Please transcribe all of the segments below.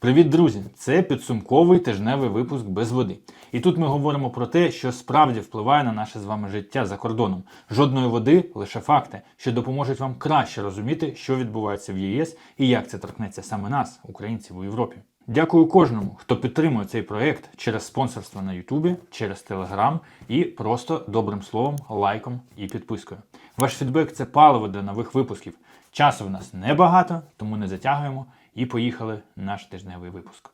Привіт, друзі! Це підсумковий тижневий випуск без води. І тут ми говоримо про те, що справді впливає на наше з вами життя за кордоном. Жодної води, лише факти, що допоможуть вам краще розуміти, що відбувається в ЄС і як це торкнеться саме нас, українців у Європі. Дякую кожному, хто підтримує цей проект через спонсорство на Ютубі, через Телеграм і просто добрим словом, лайком і підпискою. Ваш фідбек це паливо для нових випусків. Часу в нас небагато, тому не затягуємо і поїхали наш тижневий випуск.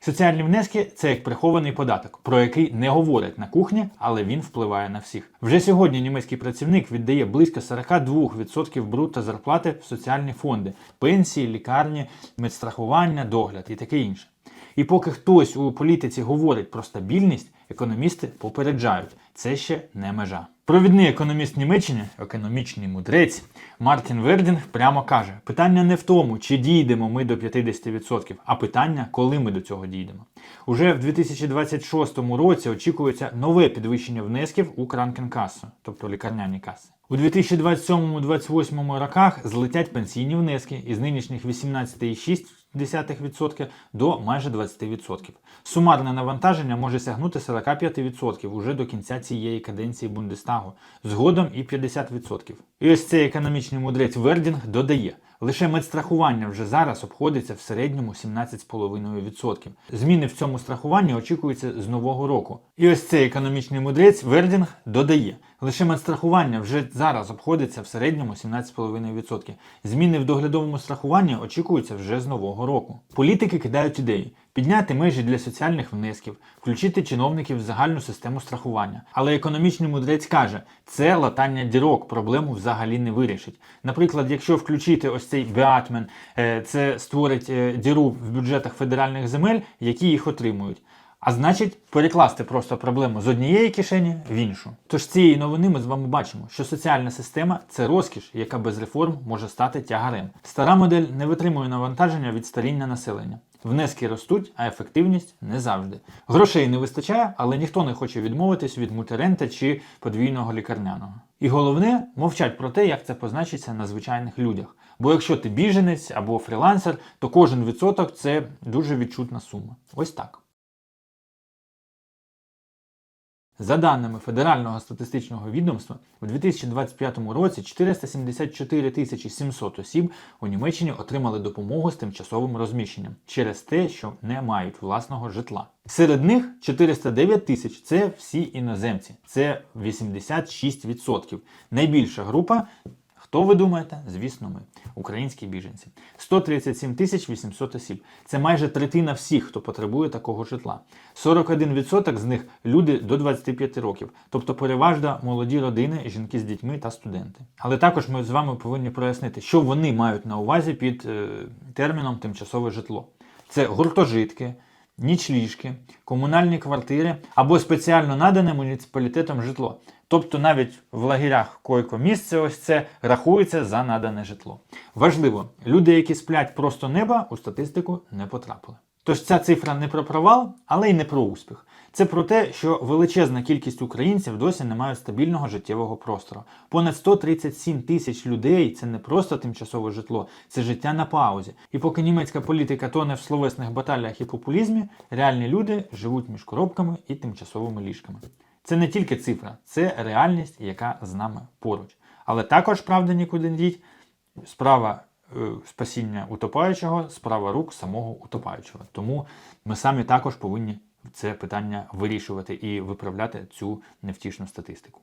Соціальні внески це як прихований податок, про який не говорять на кухні, але він впливає на всіх. Вже сьогодні німецький працівник віддає близько 42% брутто зарплати в соціальні фонди, пенсії, лікарні, медстрахування, догляд і таке інше. І поки хтось у політиці говорить про стабільність, економісти попереджають, це ще не межа. Провідний економіст Німеччини, економічний мудрець Мартін Вердінг прямо каже: питання не в тому, чи дійдемо ми до 50%, а питання, коли ми до цього дійдемо. Уже в 2026 році очікується нове підвищення внесків у Кранкенкасу, тобто лікарняні каси. У 2027-2028 роках злетять пенсійні внески із нинішніх 18,6% до майже 20%. Сумарне навантаження може сягнути 45% уже до кінця цієї каденції Бундестагу, згодом і 50%. І ось цей економічний мудрець Вердінг додає. Лише медстрахування вже зараз обходиться в середньому 17,5%. Зміни в цьому страхуванні очікуються з нового року. І ось цей економічний мудрець Вердінг додає. Лише медстрахування вже зараз обходиться в середньому 17,5%. Зміни в доглядовому страхуванні очікуються вже з нового року. Політики кидають ідеї. Підняти межі для соціальних внесків, включити чиновників в загальну систему страхування. Але економічний мудрець каже, це латання дірок, проблему взагалі не вирішить. Наприклад, якщо включити ось цей Беатмен, е, це створить е, діру в бюджетах федеральних земель, які їх отримують. А значить, перекласти просто проблему з однієї кишені в іншу. Тож цієї новини ми з вами бачимо, що соціальна система це розкіш, яка без реформ може стати тягарем. Стара модель не витримує навантаження від старіння населення. Внески ростуть, а ефективність не завжди. Грошей не вистачає, але ніхто не хоче відмовитись від мультирента чи подвійного лікарняного. І головне мовчать про те, як це позначиться на звичайних людях. Бо якщо ти біженець або фрілансер, то кожен відсоток це дуже відчутна сума. Ось так. За даними Федерального статистичного відомства, у 2025 році 474 тисячі 700 осіб у Німеччині отримали допомогу з тимчасовим розміщенням через те, що не мають власного житла. Серед них 409 тисяч це всі іноземці, це 86%. Найбільша група. Хто ви думаєте? Звісно, ми, українські біженці. 137 тисяч 800 осіб. Це майже третина всіх, хто потребує такого житла. 41% з них люди до 25 років, тобто переважно молоді родини, жінки з дітьми та студенти. Але також ми з вами повинні прояснити, що вони мають на увазі під е, терміном тимчасове житло. Це гуртожитки. Нічліжки, комунальні квартири або спеціально надане муніципалітетом житло. Тобто навіть в лагерях койко місце ось це рахується за надане житло. Важливо, люди, які сплять просто неба, у статистику не потрапили. Тож ця цифра не про провал, але й не про успіх. Це про те, що величезна кількість українців досі не мають стабільного життєвого простору. Понад 137 тисяч людей це не просто тимчасове житло, це життя на паузі. І поки німецька політика тоне в словесних баталіях і популізмі, реальні люди живуть між коробками і тимчасовими ліжками. Це не тільки цифра, це реальність, яка з нами поруч. Але також, правда, нікуди не діть, справа е, спасіння утопаючого, справа рук самого утопаючого. Тому ми самі також повинні це питання вирішувати і виправляти цю невтішну статистику.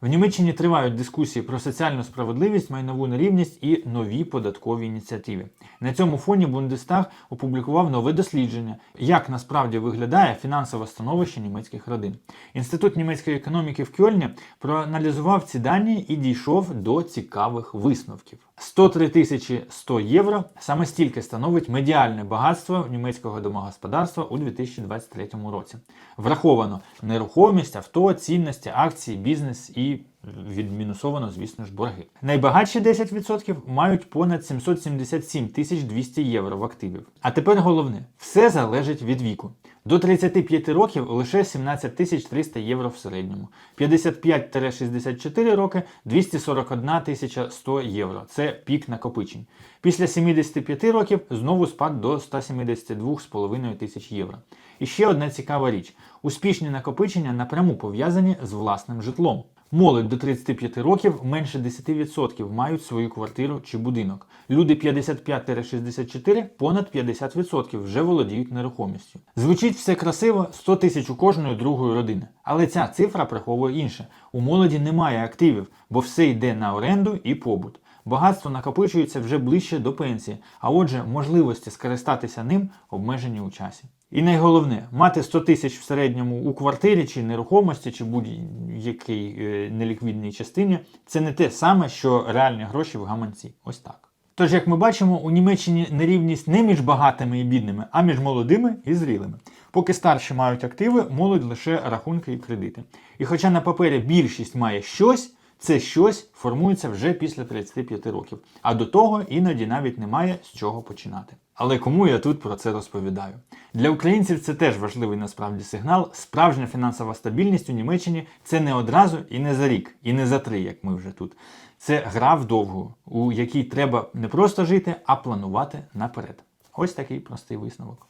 В Німеччині тривають дискусії про соціальну справедливість, майнову нерівність і нові податкові ініціативи. На цьому фоні Бундестаг опублікував нове дослідження, як насправді виглядає фінансове становище німецьких родин. Інститут німецької економіки в Кьольні проаналізував ці дані і дійшов до цікавих висновків. 103 тисячі 100 євро саме стільки становить медіальне багатство німецького домогосподарства у 2023 році. Враховано нерухомість, авто, цінності, акції, бізнес і відмінусовано, звісно ж, борги. Найбагатші 10% мають понад 777 тисяч 200 євро в активів. А тепер головне: все залежить від віку. До 35 років лише 17 тисяч 300 євро в середньому. 55-64 роки 241 тисяча 100 євро. Це пік накопичень. Після 75 років знову спад до 172,5 тисяч євро. І ще одна цікава річ: успішні накопичення напряму пов'язані з власним житлом. Молодь до 35 років менше 10% мають свою квартиру чи будинок. Люди 55-64 понад 50% вже володіють нерухомістю. Звучить все красиво 100 тисяч у кожної другої родини. Але ця цифра приховує інше. У молоді немає активів, бо все йде на оренду і побут. Багатство накопичується вже ближче до пенсії, а отже, можливості скористатися ним обмежені у часі. І найголовне, мати 100 тисяч в середньому у квартирі чи нерухомості, чи будь-якій е, неліквідній частині, це не те саме, що реальні гроші в гаманці. Ось так. Тож, як ми бачимо, у Німеччині нерівність не між багатими і бідними, а між молодими і зрілими. Поки старші мають активи, молодь лише рахунки і кредити. І хоча на папері більшість має щось, це щось формується вже після 35 років, а до того іноді навіть немає з чого починати. Але кому я тут про це розповідаю? Для українців це теж важливий насправді сигнал. Справжня фінансова стабільність у Німеччині це не одразу і не за рік, і не за три, як ми вже тут. Це гра вдовгу, у якій треба не просто жити, а планувати наперед. Ось такий простий висновок.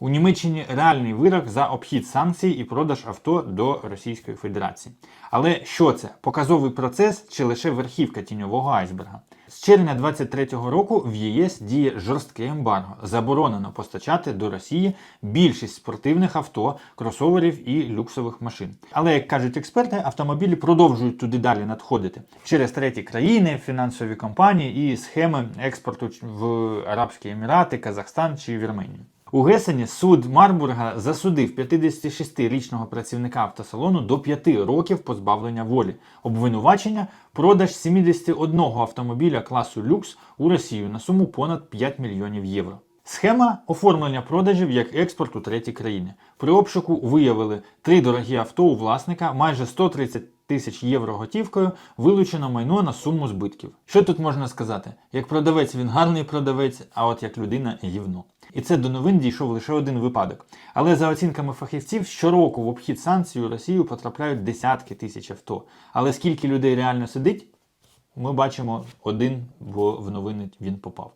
У Німеччині реальний вирок за обхід санкцій і продаж авто до Російської Федерації. Але що це? Показовий процес чи лише верхівка тіньового айсберга? З червня 2023 року в ЄС діє жорстке ембарго. Заборонено постачати до Росії більшість спортивних авто, кросоверів і люксових машин. Але як кажуть експерти, автомобілі продовжують туди далі надходити через треті країни, фінансові компанії і схеми експорту в Арабські Емірати, Казахстан чи Вірменію. У Гесені суд Марбурга засудив 56-річного працівника автосалону до 5 років позбавлення волі. Обвинувачення продаж 71 автомобіля класу люкс у Росію на суму понад 5 мільйонів євро. Схема оформлення продажів як експорт у треті країни. При обшуку виявили три дорогі авто у власника, майже 130 тисяч євро готівкою, вилучено майно на суму збитків. Що тут можна сказати? Як продавець він гарний продавець, а от як людина гівно. І це до новин дійшов лише один випадок. Але за оцінками фахівців, щороку в обхід санкцій у Росію потрапляють десятки тисяч авто. Але скільки людей реально сидить, ми бачимо один, бо в новини він попав.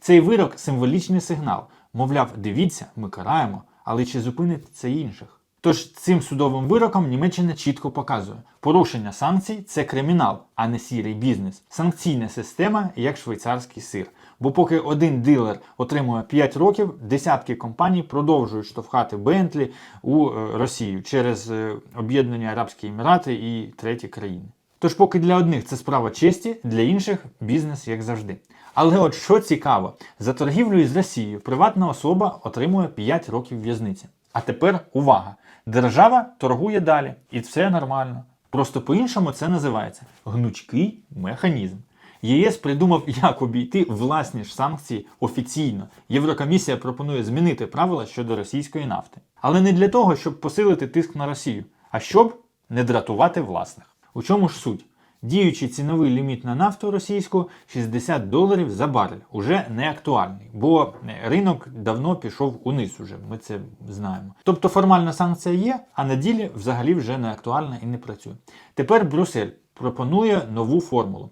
Цей вирок символічний сигнал. Мовляв, дивіться, ми караємо, але чи зупинить це інших? Тож цим судовим вироком Німеччина чітко показує, порушення санкцій це кримінал, а не сірий бізнес. Санкційна система як швейцарський сир. Бо поки один дилер отримує 5 років, десятки компаній продовжують штовхати Бентлі у е, Росію через е, об'єднані Арабські Емірати і треті країни. Тож, поки для одних це справа честі, для інших бізнес як завжди. Але от що цікаво, за торгівлю із Росією приватна особа отримує 5 років в'язниці. А тепер увага! Держава торгує далі, і все нормально. Просто по-іншому це називається гнучкий механізм. ЄС придумав, як обійти власні ж санкції офіційно. Єврокомісія пропонує змінити правила щодо російської нафти. Але не для того, щоб посилити тиск на Росію, а щоб не дратувати власних. У чому ж суть? Діючий ціновий ліміт на нафту російську 60 доларів за барель уже не актуальний, бо ринок давно пішов униз. Уже ми це знаємо. Тобто формальна санкція є, а на ділі взагалі вже не актуальна і не працює. Тепер Брюссель пропонує нову формулу.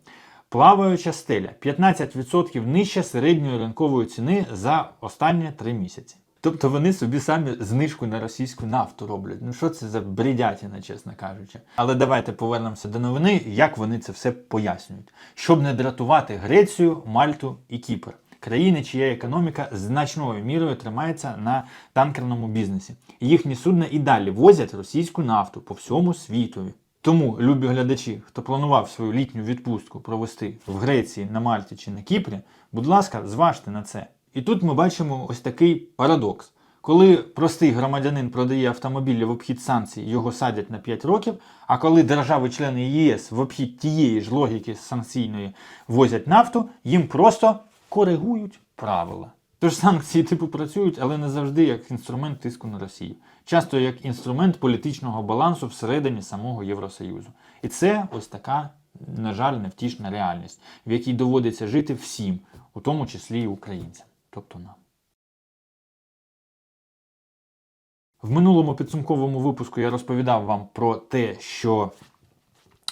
Плаваюча стеля 15% нижче середньої ринкової ціни за останні 3 місяці. Тобто вони собі самі знижку на російську нафту роблять. Ну що це за бредятина, чесно кажучи. Але давайте повернемося до новини, як вони це все пояснюють, щоб не дратувати Грецію, Мальту і Кіпр. Країни, чия економіка значною мірою тримається на танкерному бізнесі. Їхні судна і далі возять російську нафту по всьому світові. Тому, любі глядачі, хто планував свою літню відпустку провести в Греції, на Мальті чи на Кіпрі, будь ласка, зважте на це. І тут ми бачимо ось такий парадокс. Коли простий громадянин продає автомобілі в обхід санкцій, його садять на 5 років, а коли держави-члени ЄС в обхід тієї ж логіки санкційної возять нафту, їм просто коригують правила. Тож санкції типу працюють, але не завжди як інструмент тиску на Росію. часто як інструмент політичного балансу всередині самого Євросоюзу. І це ось така, на жаль, невтішна реальність, в якій доводиться жити всім, у тому числі і українцям, тобто нам. В минулому підсумковому випуску я розповідав вам про те, що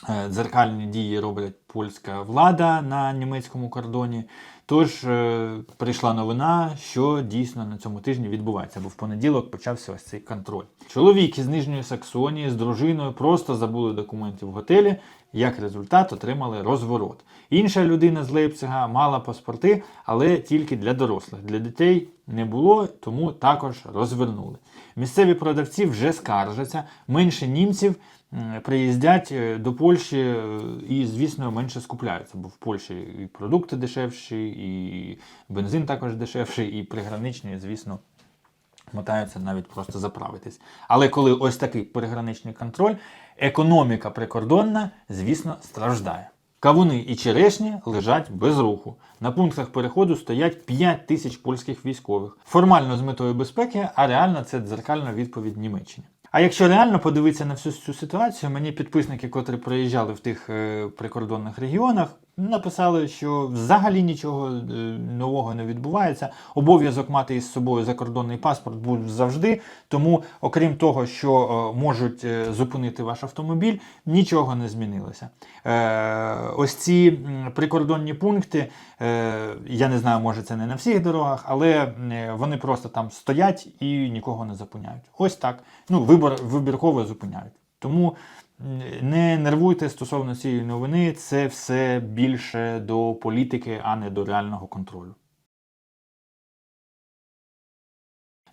е, дзеркальні дії роблять польська влада на німецькому кордоні. Тож е, прийшла новина, що дійсно на цьому тижні відбувається, бо в понеділок почався ось цей контроль. Чоловік із Нижньої Саксонії з дружиною просто забули документи в готелі. Як результат, отримали розворот. Інша людина з Лейпцига мала паспорти, але тільки для дорослих. Для дітей не було, тому також розвернули. Місцеві продавці вже скаржаться. Менше німців приїздять е, до Польщі е, і, звісно, менше скупляються, бо в Польщі і продукти дешевші, і бензин також дешевший, і приграничні, звісно, мотаються навіть просто заправитись. Але коли ось такий приграничний контроль, економіка прикордонна, звісно, страждає. Кавуни і черешні лежать без руху. На пунктах переходу стоять 5 тисяч польських військових. Формально з метою безпеки, а реально це дзеркальна відповідь Німеччині. А якщо реально подивитися на всю цю ситуацію, мені підписники, котрі проїжджали в тих е, прикордонних регіонах, написали, що взагалі нічого е, нового не відбувається. Обов'язок мати із собою закордонний паспорт був завжди. Тому, окрім того, що е, можуть е, зупинити ваш автомобіль, нічого не змінилося. Ось ці прикордонні пункти, я не знаю, може це не на всіх дорогах, але вони просто там стоять і нікого не зупиняють. Ось так. Ну, вибор, вибірково зупиняють. Тому не нервуйте стосовно цієї новини, це все більше до політики, а не до реального контролю.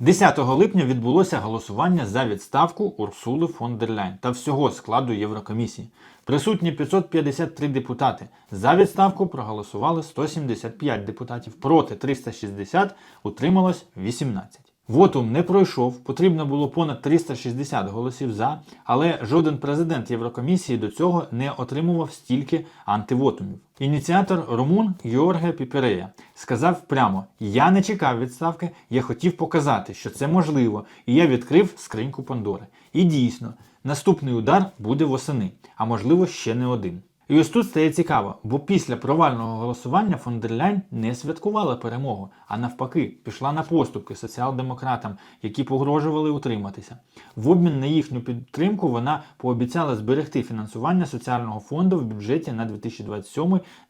10 липня відбулося голосування за відставку Урсули фон дер Ляйн та всього складу Єврокомісії. Присутні 553 депутати. За відставку проголосували 175 депутатів, проти 360, утрималось 18. Вотум не пройшов, потрібно було понад 360 голосів за, але жоден президент Єврокомісії до цього не отримував стільки антивотумів. Ініціатор румун Георге Піперея сказав прямо: Я не чекав відставки, я хотів показати, що це можливо, і я відкрив скриньку Пандори. І дійсно, наступний удар буде восени, а можливо ще не один. І ось тут стає цікаво, бо після провального голосування фон дер Ляйн не святкувала перемогу, а навпаки, пішла на поступки соціал-демократам, які погрожували утриматися. В обмін на їхню підтримку вона пообіцяла зберегти фінансування соціального фонду в бюджеті на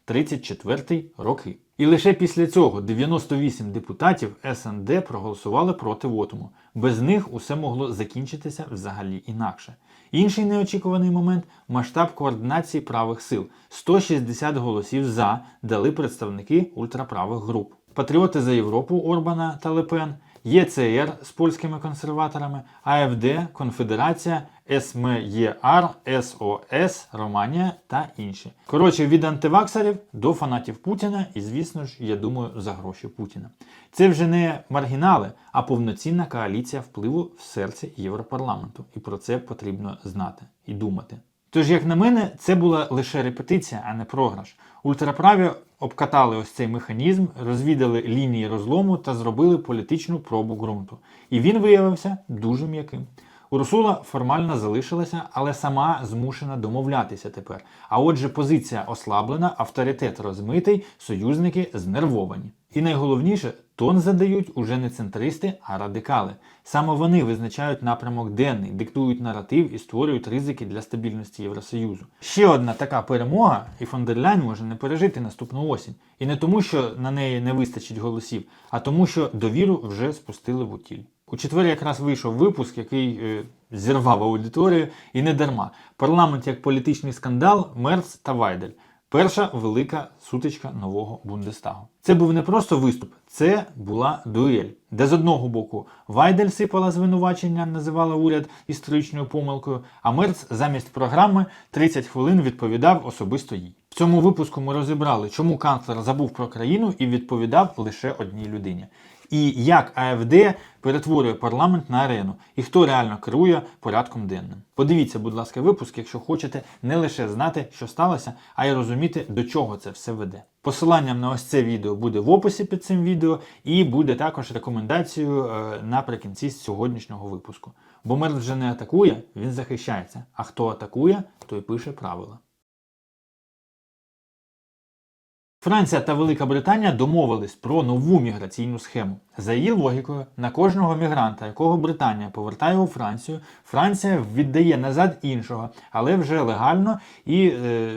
2027-34 роки. І лише після цього 98 депутатів СНД проголосували проти вотуму. Без них усе могло закінчитися взагалі інакше. Інший неочікуваний момент масштаб координації правих сил. 160 голосів за дали представники ультраправих груп. Патріоти за Європу Орбана та Лепен, ЄЦР з польськими консерваторами, АФД, Конфедерація, СМЄР, СОС, Романія та інші. Коротше, від антиваксерів до фанатів Путіна, і, звісно ж, я думаю, за гроші Путіна. Це вже не маргінали, а повноцінна коаліція впливу в серці Європарламенту. І про це потрібно знати і думати. Тож, як на мене, це була лише репетиція, а не програш. Ультраправі обкатали ось цей механізм, розвідали лінії розлому та зробили політичну пробу ґрунту. І він виявився дуже м'яким. Урсула формально залишилася, але сама змушена домовлятися тепер. А отже, позиція ослаблена, авторитет розмитий, союзники знервовані. І найголовніше, тон задають уже не центристи, а радикали. Саме вони визначають напрямок денний, диктують наратив і створюють ризики для стабільності Євросоюзу. Ще одна така перемога, і фон дер Ляйн може не пережити наступну осінь. І не тому, що на неї не вистачить голосів, а тому, що довіру вже спустили в утіль. У четвер якраз вийшов випуск, який е, зірвав аудиторію, і не дарма. Парламент як політичний скандал, Мерц та Вайдель. Перша велика сутичка нового Бундестагу. Це був не просто виступ, це була дуель, де з одного боку Вайдель сипала звинувачення, називала уряд історичною помилкою, а Мерц замість програми 30 хвилин відповідав особисто їй. В цьому випуску ми розібрали, чому канцлер забув про країну і відповідав лише одній людині. І як АФД перетворює парламент на арену, і хто реально керує порядком денним. Подивіться, будь ласка, випуск, якщо хочете не лише знати, що сталося, а й розуміти, до чого це все веде. Посиланням на ось це відео буде в описі під цим відео, і буде також рекомендацією е, наприкінці сьогоднішнього випуску. Бо мир вже не атакує, він захищається. А хто атакує, той пише правила. Франція та Велика Британія домовились про нову міграційну схему. За її логікою, на кожного мігранта, якого Британія повертає у Францію, Франція віддає назад іншого, але вже легально і е,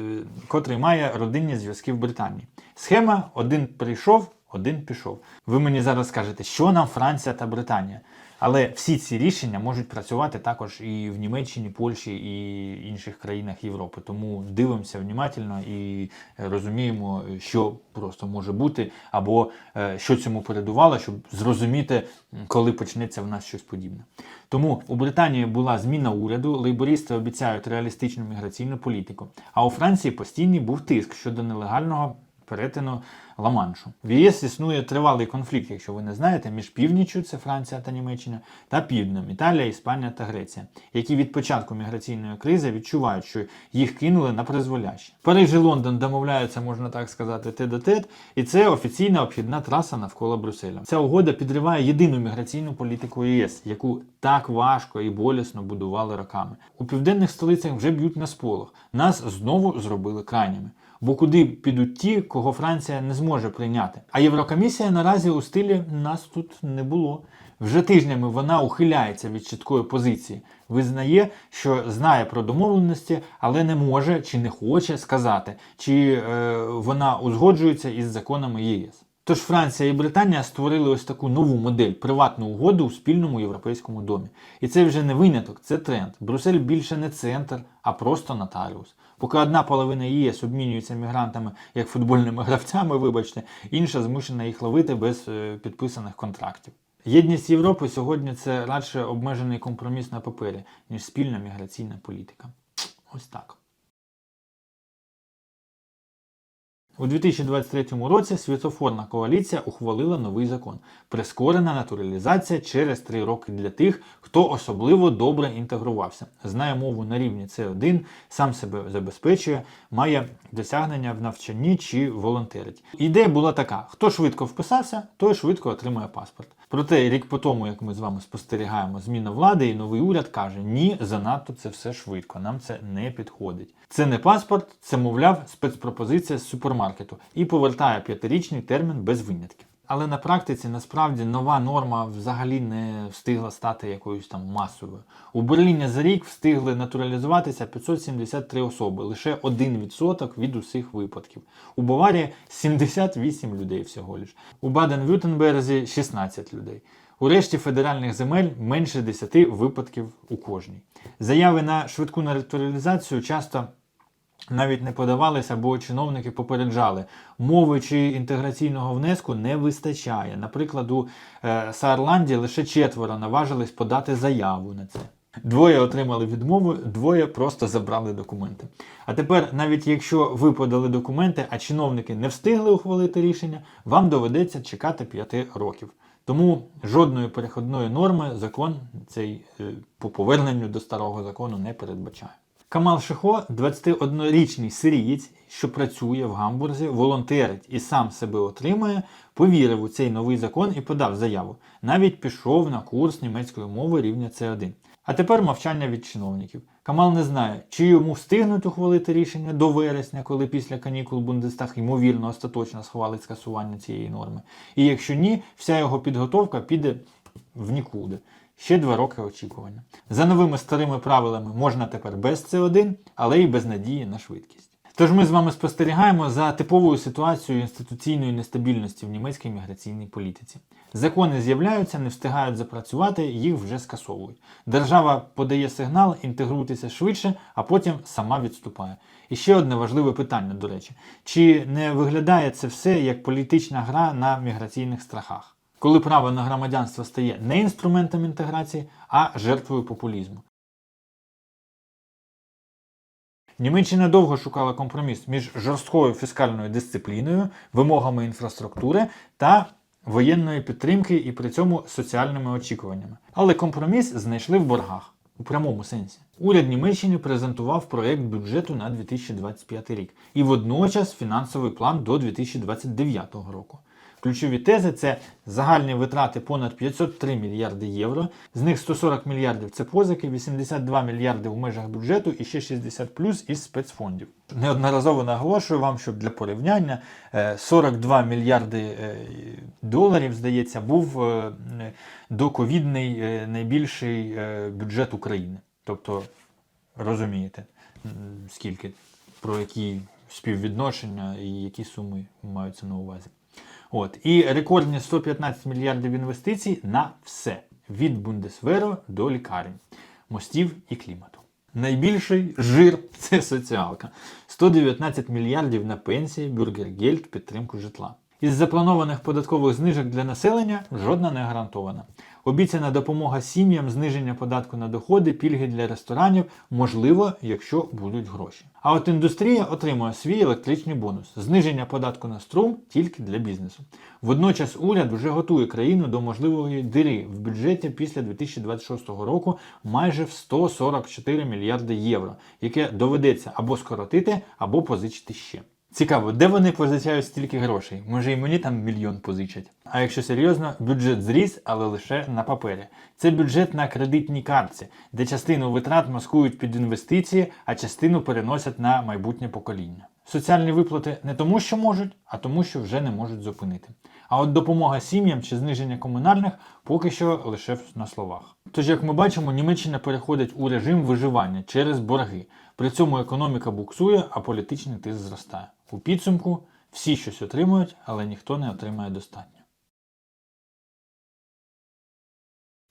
котрий має родинні зв'язки в Британії. Схема один прийшов, один пішов. Ви мені зараз скажете, що нам Франція та Британія. Але всі ці рішення можуть працювати також і в Німеччині, Польщі і інших країнах Європи. Тому дивимося внимательно і розуміємо, що просто може бути, або е, що цьому передувало, щоб зрозуміти, коли почнеться в нас щось подібне. Тому у Британії була зміна уряду, лейбористи обіцяють реалістичну міграційну політику. А у Франції постійний був тиск щодо нелегального перетину Ла-Маншу. В ЄС існує тривалий конфлікт, якщо ви не знаєте, між північчю, це Франція та Німеччина, та півднем Італія, Іспанія та Греція, які від початку міграційної кризи відчувають, що їх кинули на призволяще. Париж і Лондон домовляються, можна так сказати, те до тет, і це офіційна обхідна траса навколо Брюсселя. Ця угода підриває єдину міграційну політику ЄС, яку так важко і болісно будували роками. У південних столицях вже б'ють на сполох. Нас знову зробили крайніми. Бо куди підуть ті, кого Франція не зможе прийняти? А Єврокомісія наразі у стилі нас тут не було. Вже тижнями вона ухиляється від чіткої позиції, визнає, що знає про домовленості, але не може чи не хоче сказати, чи е, вона узгоджується із законами ЄС. Тож Франція і Британія створили ось таку нову модель приватну угоду у спільному європейському домі. І це вже не виняток, це тренд. Брюссель більше не центр, а просто нотаріус. Поки одна половина ЄС обмінюється мігрантами як футбольними гравцями, вибачте, інша змушена їх ловити без е, підписаних контрактів. Єдність Європи сьогодні це радше обмежений компроміс на папері, ніж спільна міграційна політика. Ось так. У 2023 році світофорна коаліція ухвалила новий закон прискорена натуралізація через 3 роки для тих, хто особливо добре інтегрувався, знає мову на рівні С1, сам себе забезпечує, має досягнення в навчанні чи волонтерить. Ідея була така: хто швидко вписався, той швидко отримує паспорт. Проте рік по тому, як ми з вами спостерігаємо, зміна влади і новий уряд каже: ні, занадто це все швидко, нам це не підходить. Це не паспорт, це, мовляв, спецпропозиція з супермаркету і повертає п'ятирічний термін без винятків. Але на практиці насправді нова норма взагалі не встигла стати якоюсь там масовою. У Берліні за рік встигли натуралізуватися 573 особи, лише 1% від усіх випадків. У Баварії 78 людей всього лиш. У Баден-Вютенберзі 16 людей. У решті федеральних земель менше 10 випадків у кожній. Заяви на швидку натуралізацію часто навіть не подавалися, бо чиновники попереджали, мови чи інтеграційного внеску не вистачає. Наприклад, у е, Саарланді лише четверо наважились подати заяву на це. Двоє отримали відмову, двоє просто забрали документи. А тепер, навіть якщо ви подали документи, а чиновники не встигли ухвалити рішення, вам доведеться чекати 5 років. Тому жодної переходної норми закон цей е, по поверненню до старого закону не передбачає. Камал Шихо, 21-річний сирієць, що працює в Гамбурзі, волонтерить і сам себе отримує, повірив у цей новий закон і подав заяву. Навіть пішов на курс німецької мови рівня С1. А тепер мовчання від чиновників. Камал не знає, чи йому встигнуть ухвалити рішення до вересня, коли після канікул Бундестаг ймовірно остаточно схвалить скасування цієї норми. І якщо ні, вся його підготовка піде в нікуди. Ще два роки очікування. За новими старими правилами можна тепер без С1, але й без надії на швидкість. Тож ми з вами спостерігаємо за типовою ситуацією інституційної нестабільності в німецькій міграційній політиці. Закони з'являються, не встигають запрацювати, їх вже скасовують. Держава подає сигнал, інтегруйтеся швидше, а потім сама відступає. І ще одне важливе питання, до речі: чи не виглядає це все як політична гра на міграційних страхах? Коли право на громадянство стає не інструментом інтеграції, а жертвою популізму. Німеччина довго шукала компроміс між жорсткою фіскальною дисципліною, вимогами інфраструктури та воєнної підтримки і при цьому соціальними очікуваннями. Але компроміс знайшли в боргах у прямому сенсі. Уряд Німеччини презентував проєкт бюджету на 2025 рік і водночас фінансовий план до 2029 року. Ключові тези це загальні витрати понад 503 мільярди євро. З них 140 мільярдів це позики, 82 мільярди в межах бюджету і ще 60 плюс із спецфондів. Неодноразово наголошую вам, щоб для порівняння е, 42 мільярди е, доларів, здається, був е, доковідний е, найбільший е, бюджет України. Тобто, розумієте, скільки, про які співвідношення і які суми маються на увазі. От. І рекордні 115 мільярдів інвестицій на все. Від Бундесверу до лікарень, мостів і клімату. Найбільший жир це соціалка. 119 мільярдів на пенсії, бюргергельд, підтримку житла. Із запланованих податкових знижок для населення жодна не гарантована. Обіцяна допомога сім'ям, зниження податку на доходи, пільги для ресторанів, можливо, якщо будуть гроші. А от індустрія отримує свій електричний бонус зниження податку на струм тільки для бізнесу. Водночас уряд вже готує країну до можливої дири в бюджеті після 2026 року майже в 144 мільярди євро, яке доведеться або скоротити, або позичити ще. Цікаво, де вони позичають стільки грошей? Може і мені там мільйон позичать. А якщо серйозно, бюджет зріс, але лише на папері. Це бюджет на кредитній картці, де частину витрат маскують під інвестиції, а частину переносять на майбутнє покоління. Соціальні виплати не тому, що можуть, а тому, що вже не можуть зупинити. А от допомога сім'ям чи зниження комунальних поки що лише на словах. Тож, як ми бачимо, Німеччина переходить у режим виживання через борги. При цьому економіка буксує, а політичний тиск зростає. У підсумку всі щось отримують, але ніхто не отримає достатньо.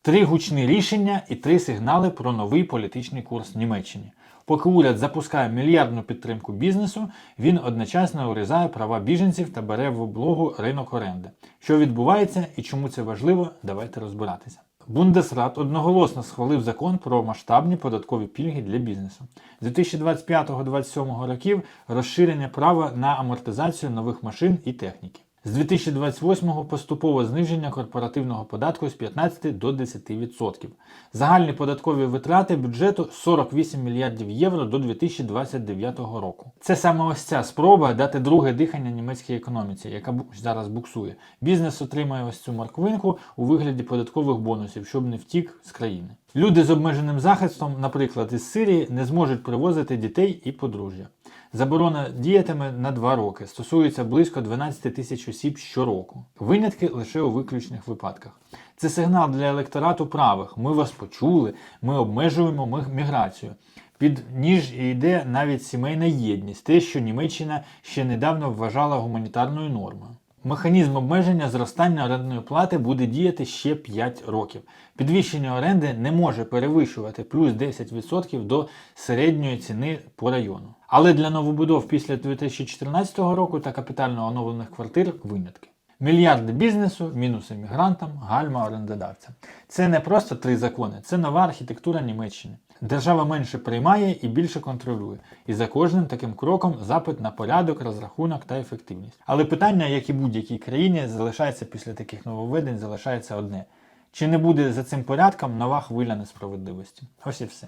Три гучні рішення і три сигнали про новий політичний курс Німеччини. Поки уряд запускає мільярдну підтримку бізнесу, він одночасно урізає права біженців та бере в облогу ринок оренди. Що відбувається і чому це важливо, давайте розбиратися. Бундесрат одноголосно схвалив закон про масштабні податкові пільги для бізнесу. З 2025-2027 років розширення права на амортизацію нових машин і техніки. З 2028-го поступове зниження корпоративного податку з 15 до 10%. Загальні податкові витрати бюджету 48 мільярдів євро до 2029 року. Це саме ось ця спроба дати друге дихання німецькій економіці, яка зараз буксує. Бізнес отримає ось цю морквинку у вигляді податкових бонусів, щоб не втік з країни. Люди з обмеженим захистом, наприклад, із Сирії, не зможуть привозити дітей і подружжя. Заборона діятиме на два роки, стосується близько 12 тисяч осіб щороку. Винятки лише у виключних випадках. Це сигнал для електорату правих. Ми вас почули, ми обмежуємо міграцію. Під ніж йде навіть сімейна єдність, те, що Німеччина ще недавно вважала гуманітарною нормою. Механізм обмеження зростання орендної плати буде діяти ще 5 років. Підвищення оренди не може перевищувати плюс 10% до середньої ціни по району. Але для новобудов після 2014 року та капітально оновлених квартир винятки. Мільярди бізнесу, мінуси мігрантам, гальма орендодавцям. Це не просто три закони, це нова архітектура Німеччини. Держава менше приймає і більше контролює. І за кожним таким кроком запит на порядок, розрахунок та ефективність. Але питання, як і будь-якій країні, залишається після таких нововведень, залишається одне: чи не буде за цим порядком нова хвиля несправедливості? Ось і все.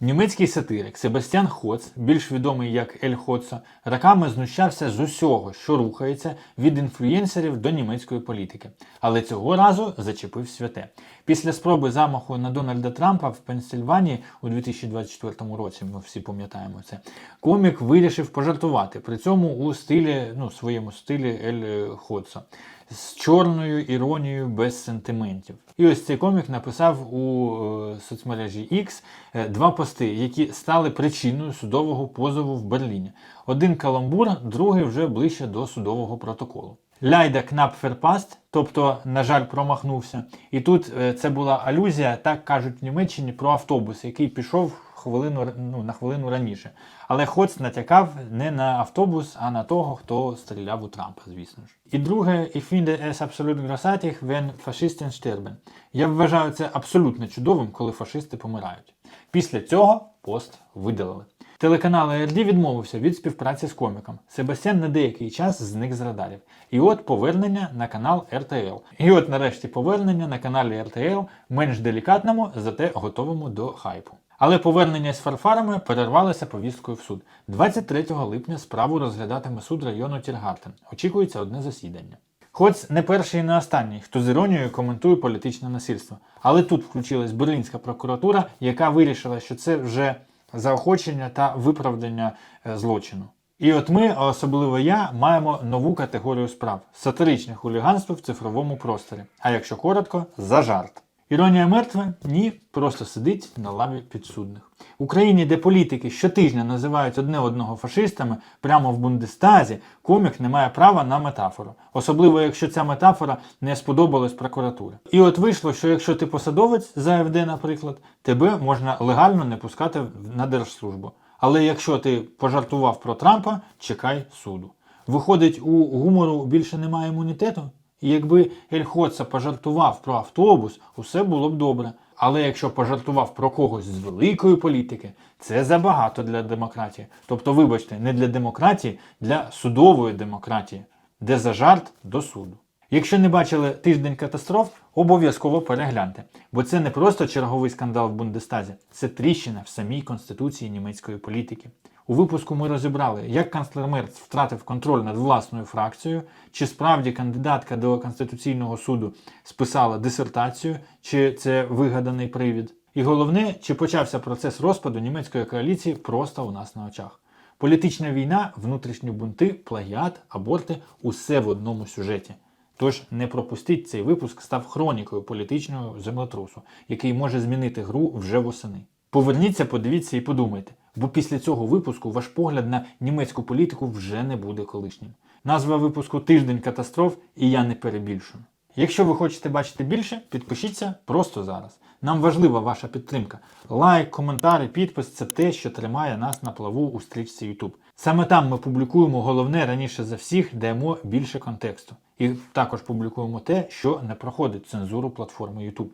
Німецький сатирик Себастьян Хоц, більш відомий як Ель Хоцо, роками знущався з усього, що рухається від інфлюєнсерів до німецької політики. Але цього разу зачепив святе. Після спроби замаху на Дональда Трампа в Пенсильванії у 2024 році, ми всі пам'ятаємо це, комік вирішив пожартувати, при цьому у стилі, ну, своєму стилі Ель Хоцо з чорною іронією без сентиментів. І ось цей комік написав у е, соцмережі X е, два пости, які стали причиною судового позову в Берліні. Один каламбур, другий вже ближче до судового протоколу. Ляйда кнап ферпаст, тобто, на жаль, промахнувся. І тут е, це була алюзія, так кажуть в Німеччині, про автобус, який пішов хвилину, ну, на хвилину раніше. Але Хоц натякав не на автобус, а на того, хто стріляв у Трампа, звісно ж. І друге, ich finde es absolut großartig, wenn Faschisten sterben. Я вважаю це абсолютно чудовим, коли фашисти помирають. Після цього пост видалили. Телеканал ARD відмовився від співпраці з коміком. Себастьян на деякий час зник з радарів. І от повернення на канал RTL. І от нарешті повернення на каналі RTL менш делікатному, зате готовому до хайпу. Але повернення з фарфарами перервалося повісткою в суд. 23 липня справу розглядатиме суд району Тіргартен. Очікується одне засідання. Хоч не перший і не останній, хто з іронією коментує політичне насильство. Але тут включилась Берлінська прокуратура, яка вирішила, що це вже заохочення та виправдання е, злочину. І от ми, особливо я, маємо нову категорію справ сатиричне хуліганство в цифровому просторі. А якщо коротко, за жарт. Іронія мертва? Ні, просто сидить на лаві підсудних. В Україні, де політики щотижня називають одне одного фашистами, прямо в Бундестазі, комік не має права на метафору. Особливо, якщо ця метафора не сподобалась прокуратурі. І от вийшло, що якщо ти посадовець за АФД, наприклад, тебе можна легально не пускати на держслужбу. Але якщо ти пожартував про Трампа, чекай суду. Виходить, у гумору більше немає імунітету? І якби Ель Хоца пожартував про автобус, усе було б добре. Але якщо пожартував про когось з великої політики, це забагато для демократії. Тобто, вибачте, не для демократії, для судової демократії, де за жарт до суду. Якщо не бачили тиждень катастроф, обов'язково перегляньте, бо це не просто черговий скандал в Бундестазі, це тріщина в самій конституції німецької політики. У випуску ми розібрали, як канцлер Мерц втратив контроль над власною фракцією, чи справді кандидатка до Конституційного суду списала дисертацію, чи це вигаданий привід. І головне, чи почався процес розпаду німецької коаліції просто у нас на очах. Політична війна, внутрішні бунти, плагіат, аборти усе в одному сюжеті. Тож не пропустіть цей випуск став хронікою політичного землетрусу, який може змінити гру вже восени. Поверніться, подивіться і подумайте, бо після цього випуску ваш погляд на німецьку політику вже не буде колишнім. Назва випуску Тиждень катастроф і я не перебільшую. Якщо ви хочете бачити більше, підпишіться просто зараз. Нам важлива ваша підтримка. Лайк, коментар підпис це те, що тримає нас на плаву у стрічці YouTube. Саме там ми публікуємо головне раніше за всіх, даємо більше контексту. І також публікуємо те, що не проходить цензуру платформи YouTube.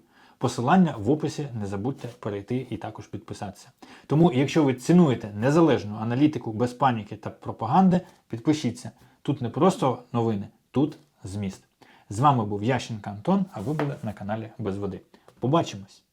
Посилання в описі не забудьте перейти і також підписатися. Тому, якщо ви цінуєте незалежну аналітику без паніки та пропаганди, підпишіться. Тут не просто новини, тут зміст. З вами був Ященко Антон, а ви були на каналі Без Води. Побачимось!